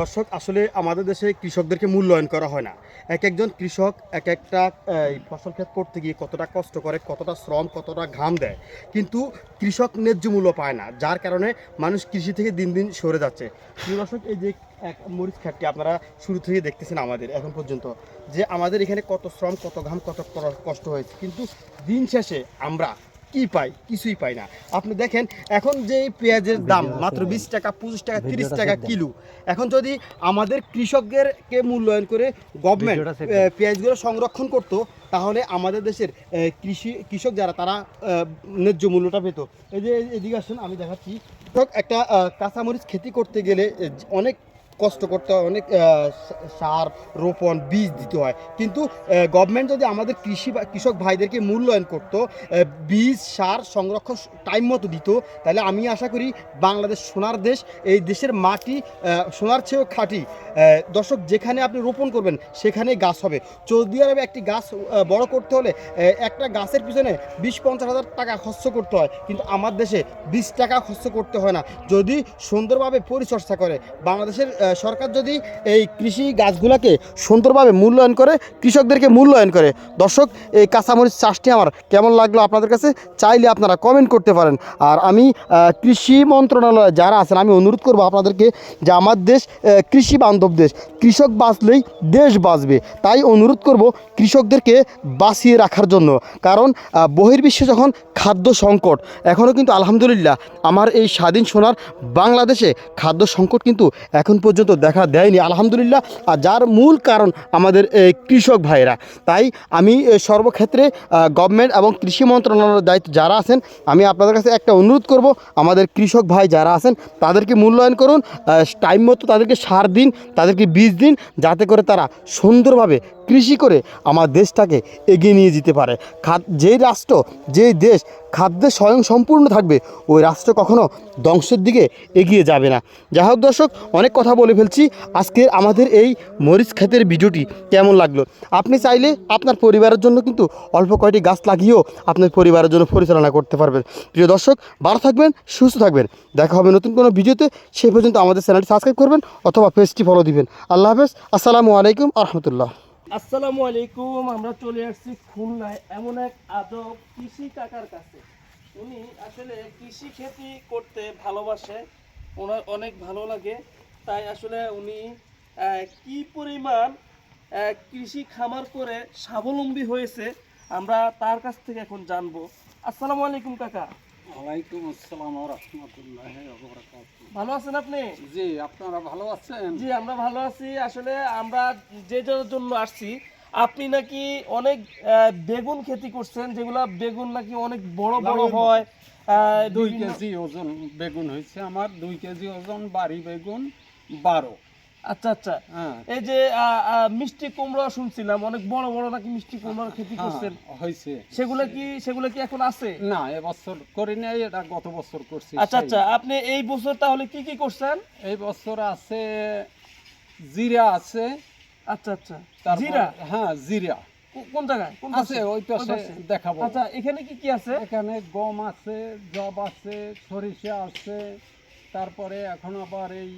দর্শক, আসলে আমাদের দেশে কৃষকদেরকে মূল্যায়ন করা হয় না। এক একজন কৃষক এক একটা ফসল ক্ষেত করতে গিয়ে কতটা কষ্ট করে, কতটা শ্রম, কতটা ঘাম দেয়, কিন্তু কৃষক ন্যায্য মূল্য পায় না, যার কারণে মানুষ কৃষি থেকে দিন দিন সরে যাচ্ছে। দর্শক, এই যে এক মরিচ খাটটি আপনারা শুরু থেকে দেখতেছেন আমাদের, এখন পর্যন্ত, যে আমাদের এখানে কত শ্রম, কত ঘাম, কত কষ্ট হয়েছে। কিন্তু দিন শেষে আমরা কি পাই? কিছুই পাই না। আপনি দেখেন এখন যে পেঁয়াজের দাম মাত্র বিশ টাকা পঁচিশ টাকা তিরিশ টাকা কিলো। এখন যদি আমাদের কৃষকদেরকে মূল্যায়ন করে গভর্নমেন্ট পেঁয়াজগুলো সংরক্ষণ করত তাহলে আমাদের দেশের কৃষি কৃষক যারা তারা ন্যায্য মূল্যটা পেত। এই যে এদিকে আসুন আমি দেখাচ্ছি। একটা কাঁচামরিচ খেতি করতে গেলে অনেক কষ্ট করতে হয়, অনেক সার, রোপণ, বীজ দিতে হয়। কিন্তু গভর্নমেন্ট যদি আমাদের কৃষি কৃষক ভাইদেরকে মূল্যায়ন করত বীজ, সার সংরক্ষণ টাইম মতো দিত, তাহলে আমি আশা করি বাংলাদেশ সোনার দেশ, এই দেশের মাটি সোনার চেয়েও খাঁটি। দর্শক, যেখানে আপনি রোপণ করবেন, সেখানেই গাছ হবে। সৌদি আরবে একটি গাছ বড় করতে হলে একটা গাছের পিছনে বিশ পঞ্চাশ হাজার টাকা খরচ করতে হয়, কিন্তু আমার দেশে বিশ টাকা খরচ করতে হয় না। যদি সুন্দরভাবে পরিচর্যা করে, বাংলাদেশের সরকার যদি এই কৃষি গাছগুলোকে সুন্দরভাবে মূল্যায়ন করে, কৃষকদেরকে মূল্যায়ন করে। দর্শক, এই কাঁচামরিচ চাষটি আমার কেমন লাগল আপনাদের কাছে? চাইলে আপনারা কমেন্ট করতে পারেন। আর আমি কৃষি মন্ত্রণালয়ে যারা আছেন, আমি অনুরোধ করব আপনাদেরকে যে আমার দেশ কৃষি বান্ধব দেশ, কৃষক বাঁচলেই দেশ বাঁচবে। তাই অনুরোধ করব কৃষকদেরকে বাঁচিয়ে রাখার জন্য। কারণ বহির্বিশ্বে যখন খাদ্য সংকট এখনও কিন্তু আলহামদুলিল্লাহ, আমার এই স্বাধীন সোনার বাংলাদেশে খাদ্য সংকট কিন্তু এখন পর্যন্ত দেখা দেয়নি, আলহামদুলিল্লাহ। আর যার মূল কারণ আমাদের কৃষক ভাইরা, তাই আমি সর্বক্ষেত্রে গভর্নমেন্ট এবং কৃষি মন্ত্রণালয়ের দায়িত্ব যারা আছেন, আমি আপনাদের কাছে একটা অনুরোধ করব, আমাদের কৃষক ভাই যারা আছেন, তাদেরকে মূল্যায়ন করুন টাইম মতো তাদেরকে সার দিন, তাদেরকে বীজ দিন, যাতে করে তারা সুন্দরভাবে কৃষি করে আমার দেশটাকে এগিয়ে নিয়ে যেতে পারে। খাদ, যেই রাষ্ট্র, যেই দেশ খাদ্যে স্বয়ং সম্পূর্ণ থাকবে, ওই রাষ্ট্র কখনো ধ্বংসের দিকে এগিয়ে যাবে না। যাই হোক দর্শক, অনেক কথা বলে ফেলছি। আজকের আমাদের এই মরিচ ক্ষেতের ভিডিওটি কেমন লাগল? আপনি চাইলে আপনার পরিবারের জন্য কিন্তু অল্প কয়টি গাছ লাগিয়েও আপনার পরিবারের জন্য পরিচালনা করতে পারবেন। প্রিয় দর্শক, ভালো থাকবেন, সুস্থ থাকবেন। দেখা হবে নতুন কোনো ভিডিওতে। সেই পর্যন্ত আমাদের চ্যানেলটি সাবস্ক্রাইব করবেন অথবা পেজটি ফলো দিবেন। আল্লাহ হাফেজ। আসসালামু আলাইকুম আহমতুল্লাহ আসসালামু আলাইকুম, আমরা চলে আসছি খুলনায় এমন এক আজব কৃষি কাকার কাছে। উনি আসলে কৃষি খেতি করতে ভালোবাসে, ওনার অনেক ভালো লাগে। তাই আসলে উনি কি পরিমাণ কৃষি খামার করে স্বাবলম্বী হয়েছে, আমরা তার কাছ থেকে এখন জানব। আসসালামু আলাইকুম কাকা। ওয়ালাইকুম আসসালাম রহমতুল্লাহ ভালো আছেন আপনি? জি আপনারা ভালো আছেন? জি আমরা ভালো আছি। আসলে আমরা যে যার জন্য আসছি আপনি নাকি অনেক বেগুন খেতি করছেন যেগুলা বেগুন নাকি অনেক বড় বড় হয় দুই কেজি ওজন বেগুন হয়েছে আমার দুই কেজি ওজন বাড়ি বেগুন বারো। আচ্ছা আচ্ছা। হ্যাঁ। এই যে মিষ্টি কুমড়া শুনছিলাম অনেক বড় বড় নাকি মিষ্টি কুমড়ার খেতি করছেন? হ্যাঁ, হয়েছে। সেগুলো কি সেগুলো কি এখন আছে? না এবছর করি নাই এটা গত বছর করছি আচ্ছা আচ্ছা আপনি এই বছর তাহলে কি কি করছেন? এই বছর আছে জিরা আছে আচ্ছা আচ্ছা। জিরা? হ্যাঁ জিরা। কোন জায়গায়? কোন আছে ওই পাশে? দেখাবো। আচ্ছা এখানে কি কি আছে? এখানে গম আছে জব আছে সরিষা আছে তারপরে এখন আবার এই